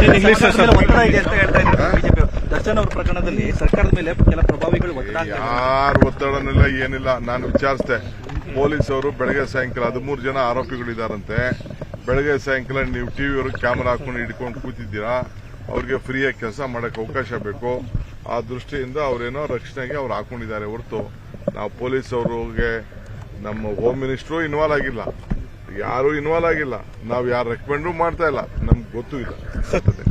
ಒತ್ತಡ ಇದೆ ಅಂತ ಹೇಳ್ತಾ ಇದ್ದಾರೆ ಬಿಜೆಪಿ ದರ್ಶನ್ ಅವ್ರ ಪ್ರಕರಣದಲ್ಲಿ ಸರ್ಕಾರದ ಮೇಲೆ ಕೆಲ ಪ್ರಭಾವಿಗಳು ಒತ್ತಡ ಯಾರು ಒತ್ತಡನಿಲ್ಲ ಏನಿಲ್ಲ. ನಾನು ವಿಚಾರಿಸಿದೆ ಅವರು ಬೆಳಗ್ಗೆ ಸಾಯಂಕಾಲ ಹದಿಮೂರು ಜನ ಆರೋಪಿಗಳಿದಾರಂತೆ. ಬೆಳಗ್ಗೆ ಸಾಯಂಕಾಲ ನೀವು ಟಿವಿ ಅವ್ರಿಗೆ ಕ್ಯಾಮರಾ ಹಾಕೊಂಡು ಹಿಡ್ಕೊಂಡು ಕೂತಿದ್ದೀರಾ? ಅವ್ರಿಗೆ ಫ್ರೀಯಾಗಿ ಕೆಲಸ ಮಾಡಕ್ ಅವಕಾಶ ಬೇಕು. ಆ ದೃಷ್ಟಿಯಿಂದ ಅವರೇನೋ ರಕ್ಷಣೆಗೆ ಅವ್ರು ಹಾಕೊಂಡಿದ್ದಾರೆ ಹೊರತು. ನಾವು ಪೊಲೀಸ್ ಅವ್ರಿಗೆ ನಮ್ಮ ಹೋಮ್ ಮಿನಿಸ್ಟ್ರು ಇನ್ವಾಲ್ವ್ ಆಗಿಲ್ಲ. ಯಾರು ಇನ್ವಾಲ್ವ್ ಆಗಿಲ್ಲ. ನಾವು ಯಾರು ರೆಕಮೆಂಡು ಮಾಡ್ತಾ ಇಲ್ಲ. ನಮ್ಗೆ ಗೊತ್ತೂ ಇಲ್ಲ. ಸತ್ತದೆ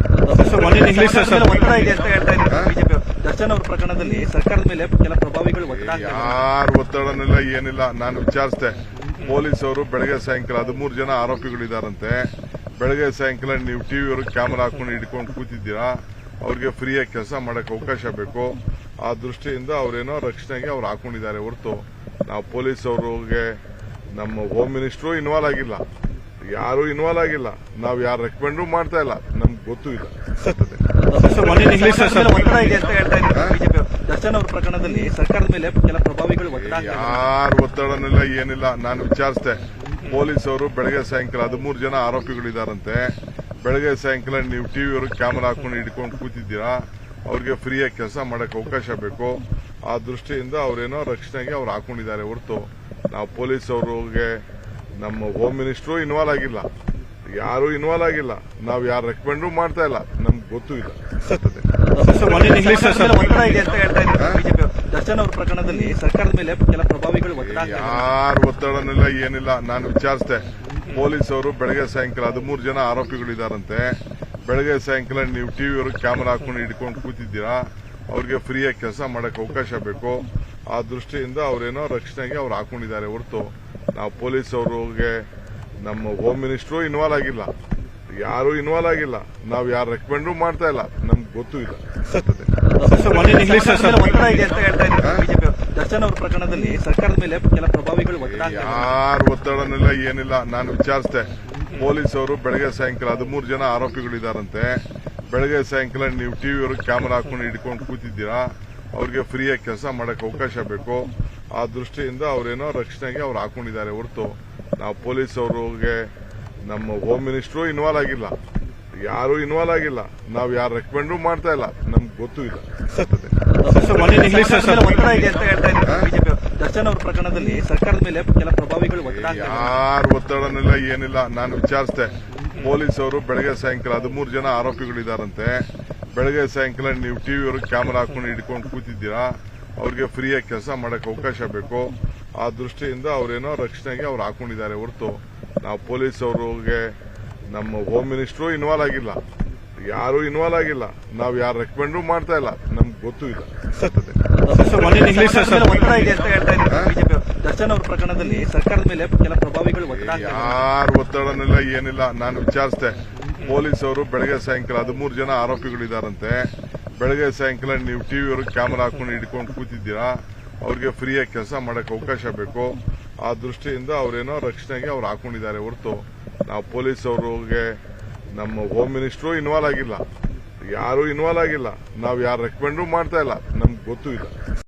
ಸರ್ ಇಂಗ್ಲಿಷ್ ಸರ್. ಸರ್ಕಾರದ ಒತ್ತಡ ಹೇಳ್ತಾ ಇದ್ದಾರೆ ಬಿಜೆಪಿ ದರ್ಶನ್ ಅವ್ರ ಪ್ರಕರಣದಲ್ಲಿ ಸರ್ಕಾರದ ಮೇಲೆ ಕೆಲ ಪ್ರಭಾವಿಗಳು ಒತ್ತಡ ಹಾಕ್ತಾ ಯಾರು ಒತ್ತಡನಿಲ್ಲ ಏನಿಲ್ಲ. ನಾನು ವಿಚಾರಿಸಿದೆ. ಅವರು ಬೆಳಗ್ಗೆ ಸಾಯಂಕಾಲ ಹದಿಮೂರು ಜನ ಆರೋಪಿಗಳಿದಾರಂತೆ. ಬೆಳಗ್ಗೆ ಸಾಯಂಕಾಲ ನೀವು ಟಿವಿ ಅವರು ಕ್ಯಾಮರಾ ಹಾಕೊಂಡು ಹಿಡ್ಕೊಂಡು ಕೂತಿದ್ದೀರಾ? ಅವ್ರಿಗೆ ಫ್ರೀಯಾಗಿ ಕೆಲಸ ಮಾಡಕ್ಕೆ ಅವಕಾಶ ಬೇಕು. ಆ ದೃಷ್ಟಿಯಿಂದ ಅವರೇನೋ ರಕ್ಷಣೆಗೆ ಅವ್ರು ಹಾಕೊಂಡಿದ್ದಾರೆ ಹೊರತು ನಾವು ಪೊಲೀಸ್ ಅವ್ರಿಗೆ ನಮ್ಮ ಹೋಮ್ ಮಿನಿಸ್ಟ್ರು ಇನ್ವಾಲ್ವ್ ಆಗಿಲ್ಲ. ಯಾರು ಇನ್ವಾಲ್ವ್ ಆಗಿಲ್ಲ. ನಾವು ಯಾರು ರೆಕಮೆಂಡು ಮಾಡ್ತಾ ಇಲ್ಲ. ಗೊತ್ತೂ ಇಲ್ಲ ದರ್ಶನ್ ಅವ್ರ ಪ್ರಕರಣದಲ್ಲಿ ಸರ್ಕಾರದ ಮೇಲೆ ಕೆಲ ಪ್ರಭಾವಿಗಳು ಯಾರು ಒತ್ತಡನಿಲ್ಲ ಏನಿಲ್ಲ. ನಾನು ವಿಚಾರಿಸಿದೆ. ಅವರು ಬೆಳಗ್ಗೆ ಸಾಯಂಕಾಲ ಹದಿಮೂರು ಜನ ಆರೋಪಿಗಳಿದಾರಂತೆ. ಬೆಳಗ್ಗೆ ಸಾಯಂಕಾಲ ನೀವು ಟಿವಿ ಅವ್ರಿಗೆ ಕ್ಯಾಮರಾ ಹಾಕೊಂಡು ಹಿಡ್ಕೊಂಡು ಕೂತಿದ್ದೀರಾ? ಅವ್ರಿಗೆ ಫ್ರೀಯಾಗಿ ಕೆಲಸ ಮಾಡಕ್ಕೆ ಅವಕಾಶ ಬೇಕು. ಆ ದೃಷ್ಟಿಯಿಂದ ಅವರೇನೋ ರಕ್ಷಣೆಗೆ ಅವ್ರು ಹಾಕೊಂಡಿದ್ದಾರೆ ಹೊರತು. ನಾವು ಪೊಲೀಸ್ ಅವ್ರಿಗೆ ನಮ್ಮ ಹೋಮ್ ಮಿನಿಸ್ಟ್ರು ಇನ್ವಾಲ್ವ್ ಆಗಿಲ್ಲ. ಯಾರು ಇನ್ವಾಲ್ವ್ ಆಗಿಲ್ಲ. ನಾವು ಯಾರು ರೆಕಮೆಂಡು ಮಾಡ್ತಾ ಇಲ್ಲ. ನಮ್ಗೆ ಗೊತ್ತೂ ಇಲ್ಲ. ದರ್ಶನ್ ಅವ್ರ ಪ್ರಕರಣದಲ್ಲಿ ಸರ್ಕಾರದ ಮೇಲೆ ಕೆಲ ಪ್ರಭಾವಿಗಳು ಒತ್ತಡ ಹಾಕ್ತಾ ಯಾರು ಒತ್ತಡನಿಲ್ಲ ಏನಿಲ್ಲ. ನಾನು ವಿಚಾರಿಸಿದೆ. ಅವರು ಬೆಳಗ್ಗೆ ಸಾಯಂಕಾಲ ಹದಿಮೂರು ಜನ ಆರೋಪಿಗಳಿದಾರಂತೆ. ಬೆಳಗ್ಗೆ ಸಾಯಂಕಾಲ ನೀವು ಟಿವಿ ಅವರು ಕ್ಯಾಮರಾ ಹಾಕೊಂಡು ಹಿಡ್ಕೊಂಡು ಕೂತಿದ್ದೀರಾ? ಅವ್ರಿಗೆ ಫ್ರೀಯಾಗಿ ಕೆಲಸ ಮಾಡಕ್ ಅವಕಾಶ ಬೇಕು. ಆ ದೃಷ್ಟಿಯಿಂದ ಅವರೇನೋ ರಕ್ಷಣೆಗೆ ಅವ್ರು ಹಾಕೊಂಡಿದ್ದಾರೆ ಹೊರತು. ನಾವು ಪೊಲೀಸ್ ಅವ್ರಿಗೆ ನಮ್ಮ ಹೋಮ್ ಮಿನಿಸ್ಟ್ರು ಇನ್ವಾಲ್ವ್ ಆಗಿಲ್ಲ. ಯಾರು ಇನ್ವಾಲ್ವ್ ಆಗಿಲ್ಲ. ನಾವು ಯಾರು ರೆಕಮೆಂಡು ಮಾಡ್ತಾ ಇಲ್ಲ. ನಮ್ಗೆ ಗೊತ್ತೂ ಇಲ್ಲ. ಯಾರು ಸರ್ ಇಂಗ್ಲಿಷ್ ಸರ್. ಸರ್ಕಾರದ ಮೇಲೆ ಒತ್ತಡ ಇದೆ ಅಂತ ಹೇಳ್ತಾ ಇದ್ದಾರೆ ಬಿಜೆಪಿ ದರ್ಶನ್ ಅವ್ರ ಪ್ರಕರಣದಲ್ಲಿ ಸರ್ಕಾರದ ಮೇಲೆ ಕೆಲ ಪ್ರಭಾವಿಗಳು ಒತ್ತಡ ಹಾಕ್ತಾ ಯಾರು ಒತ್ತಡನಿಲ್ಲ ಏನಿಲ್ಲ. ನಾನು ವಿಚಾರಿಸಿದೆ. ಅವರು ಬೆಳಗ್ಗೆ ಸಾಯಂಕಾಲ ಹದಿಮೂರು ಜನ ಆರೋಪಿಗಳಿದಾರಂತೆ. ಬೆಳಗ್ಗೆ ಸಾಯಂಕಾಲ ನೀವು ಟಿವಿ ಅವರು ಕ್ಯಾಮರಾ ಹಾಕೊಂಡು ಹಿಡ್ಕೊಂಡು ಕೂತಿದ್ದೀರಾ? ಅವ್ರಿಗೆ ಫ್ರೀಯಾಗಿ ಕೆಲಸ ಮಾಡಕ್ಕೆ ಅವಕಾಶ ಬೇಕು. ಆ ದೃಷ್ಟಿಯಿಂದ ಅವರೇನೋ ರಕ್ಷಣೆಗೆ ಅವ್ರು ಹಾಕೊಂಡಿದ್ದಾರೆ ಹೊರತು. ನಾವು ಪೊಲೀಸ್ ಅವ್ರಿಗೆ ನಮ್ಮ ಹೋಮ್ ಮಿನಿಸ್ಟ್ರು ಇನ್ವಾಲ್ವ್ ಆಗಿಲ್ಲ. ಯಾರು ಇನ್ವಾಲ್ವ್ ಆಗಿಲ್ಲ. ನಾವು ಯಾರು ರೆಕಮೆಂಡು ಮಾಡ್ತಾ ಇಲ್ಲ. ನಮ್ಗೆ ಗೊತ್ತೂ ಇಲ್ಲ. ಒತ್ತಡ ದರ್ಶನ್ ಅವ್ರ ಪ್ರಕರಣದಲ್ಲಿ ಸರ್ಕಾರದ ಮೇಲೆ ಕೆಲ ಪ್ರಭಾವಿಗಳು ಒತ್ತಡ ಹಾಕ್ತಾ ಇದ್ದಾರೆ. ಯಾರು ಒತ್ತಡನಿಲ್ಲ ಏನಿಲ್ಲ. ನಾನು ವಿಚಾರಿಸಿದೆ ಅವರು ಬೆಳಗ್ಗೆ ಸಾಯಂಕಾಲ ಹದಿಮೂರು ಜನ ಆರೋಪಿಗಳಿದಾರಂತೆ. ಬೆಳಗ್ಗೆ ಸಾಯಂಕಾಲ ನೀವು ಟಿವಿ ಅವ್ರಿಗೆ ಕ್ಯಾಮರಾ ಹಾಕೊಂಡು ಹಿಡ್ಕೊಂಡು ಕೂತಿದ್ದೀರಾ. ಅವ್ರಿಗೆ ಫ್ರೀಯಾಗಿ ಕೆಲಸ ಮಾಡಕ್ಕೆ ಅವಕಾಶ ಬೇಕು. ಆ ದೃಷ್ಟಿಯಿಂದ ಅವರೇನೋ ರಕ್ಷಣೆಗೆ ಅವ್ರು ಹಾಕೊಂಡಿದ್ದಾರೆ ಹೊರತು ನಾವು ಪೊಲೀಸ್ ಅವ್ರಿಗೆ ನಮ್ಮ ಹೋಮ್ ಮಿನಿಸ್ಟ್ರು ಇನ್ವಾಲ್ವ್ ಆಗಿಲ್ಲ. ಯಾರು ಇನ್ವಾಲ್ವ್ ಆಗಿಲ್ಲ. ನಾವು ಯಾರು ರೆಕಮೆಂಡು ಮಾಡ್ತಾ ಇಲ್ಲ. ನಮ್ಗೆ ಗೊತ್ತೂ ಇಲ್ಲ. ಸತ್ತದೆ ಸರ್ ಒನ್ ಇಂಗ್ಲಿಷ್ ಸರ್. ಸರ್ಕಾರದ ಒತ್ತಡ ಇದೆ ಅಂತ ಹೇಳ್ತಾ ಇದ್ದಾರೆ ಬಿಜೆಪಿ ದರ್ಶನ್ ಅವ್ರ ಪ್ರಕರಣದಲ್ಲಿ ಸರ್ಕಾರದ ಮೇಲೆ ಕೆಲ ಪ್ರಭಾವಿಗಳು ಒತ್ತಡ ಹಾಕ್ತಾ ಯಾರು ಒತ್ತಡನಿಲ್ಲ ಏನಿಲ್ಲ ನಾನು ವಿಚಾರಿಸಿದೆ. ಅವರು ಬೆಳಗ್ಗೆ ಸಾಯಂಕಾಲ ಹದಿಮೂರು ಜನ ಆರೋಪಿಗಳಿದಾರಂತೆ. ಬೆಳಗ್ಗೆ ಸಾಯಂಕಾಲ ನೀವು ಟಿವಿ ಅವ್ರಿಗೆ ಕ್ಯಾಮರಾ ಹಾಕೊಂಡು ಹಿಡ್ಕೊಂಡು ಕೂತಿದ್ದೀರಾ? ಅವ್ರಿಗೆ ಫ್ರೀಯಾಗಿ ಕೆಲಸ ಮಾಡೋಕ್ಕೆ ಅವಕಾಶ ಬೇಕು. ಆ ದೃಷ್ಟಿಯಿಂದ ಅವರೇನೋ ರಕ್ಷಣೆಗೆ ಅವ್ರು ಹಾಕೊಂಡಿದ್ದಾರೆ ಹೊರತು ನಾವು ಪೊಲೀಸ್ ಅವ್ರಿಗೆ ನಮ್ಮ ಹೋಮ್ ಮಿನಿಸ್ಟ್ರು ಇನ್ವಾಲ್ವ್ ಆಗಿಲ್ಲ. ಯಾರು ಇನ್ವಾಲ್ವ್ ಆಗಿಲ್ಲ. ನಾವು ಯಾರು ರೆಕಮೆಂಡು ಮಾಡ್ತಾ ಇಲ್ಲ. ನಮ್ಗೆ ಗೊತ್ತೂ ಇಲ್ಲ.